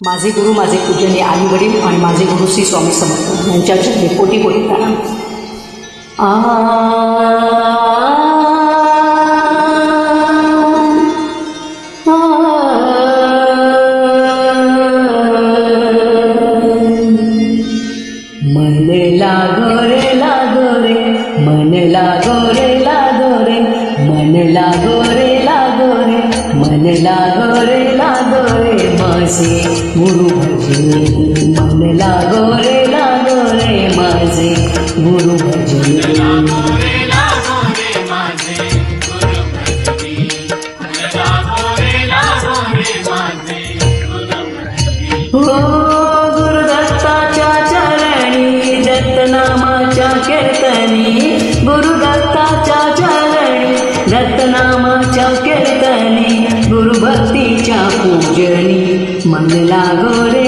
माझे गुरु माझे पूजनीय आई वडील आणि माझे गुरु श्री स्वामी समर्थ यांच्या चरणी कोटी कोटी प्रणाम आ मन लागो रे लागो रे मन लागो रे लागो रे मन लागो लागो माझे गुरु भजनी मन लागो रे लागो रे माझे गुरु भजनी हो गुरुदत्ताच्या चरणी दत्तनामाच्या कीर्तनी. गुरुदत्ताच्या चरणी दत्तनामाच्या कीर्तनी. गुरुभक्तीच्या पूजनी. Mandela Gore.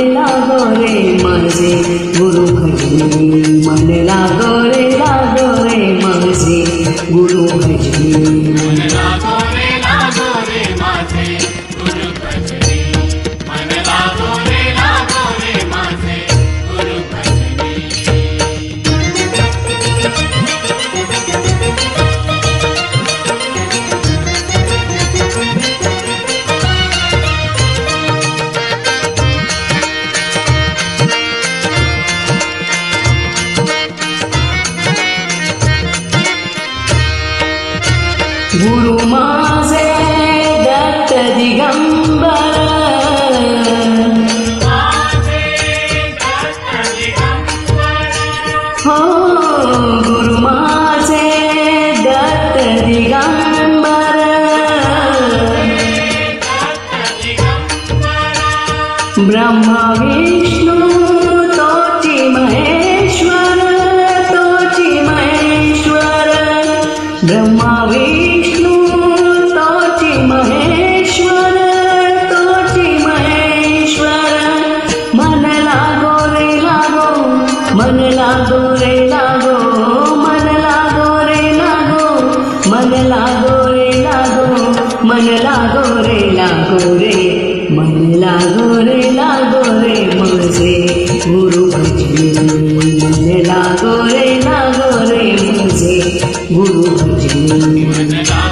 गुरु माझे दत्त दिगंबर हो লাগোরে লাগোরে মন লাগোরে লাগোরে মনসে গুরু ভজলি মন লাগোরে লাগোরে মনসে গুরু ভজলি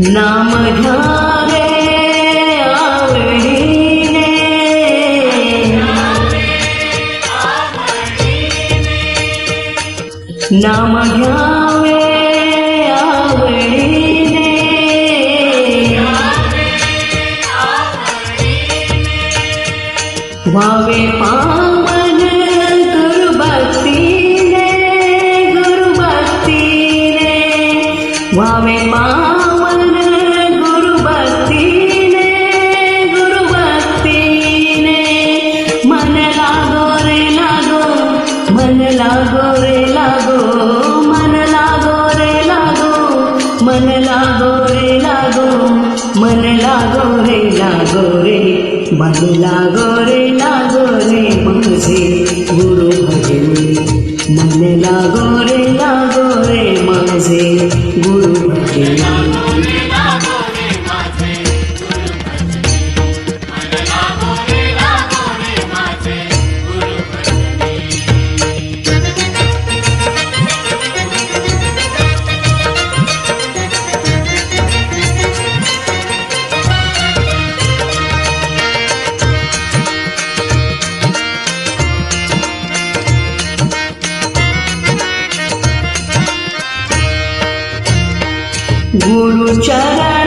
નામ ઢારે આવડીને નામ ઢારે આવડીને વાવે પા বাদলা গরে লাগরে মাঝে গুরু ভজনে মন লাগরে luchará.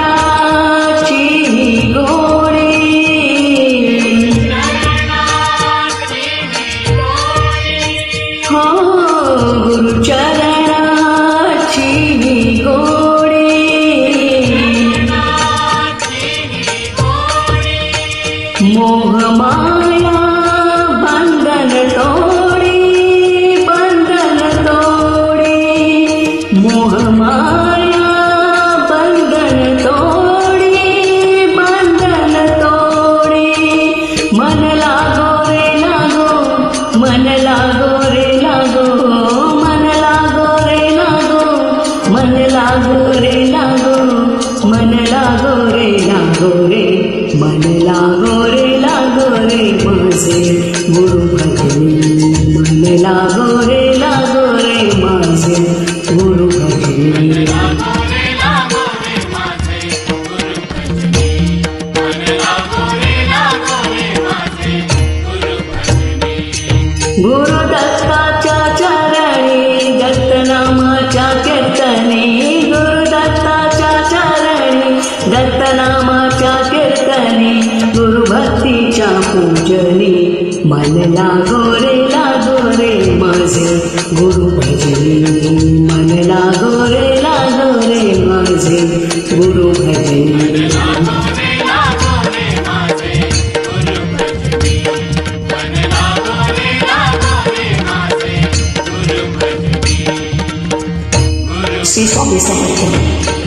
गुरु दत्ताच्या चरणी दत्तनामाच्या कीर्तने. गुरु दत्ताच्या चरणी दत्तनामाच्या कीर्तने. गुरु भक्तीच्या पूजनी मन लागो रे लागो रे माझे. गुरु भजनी मन लागो रे लागो শ্রী স্বামী সমর্থন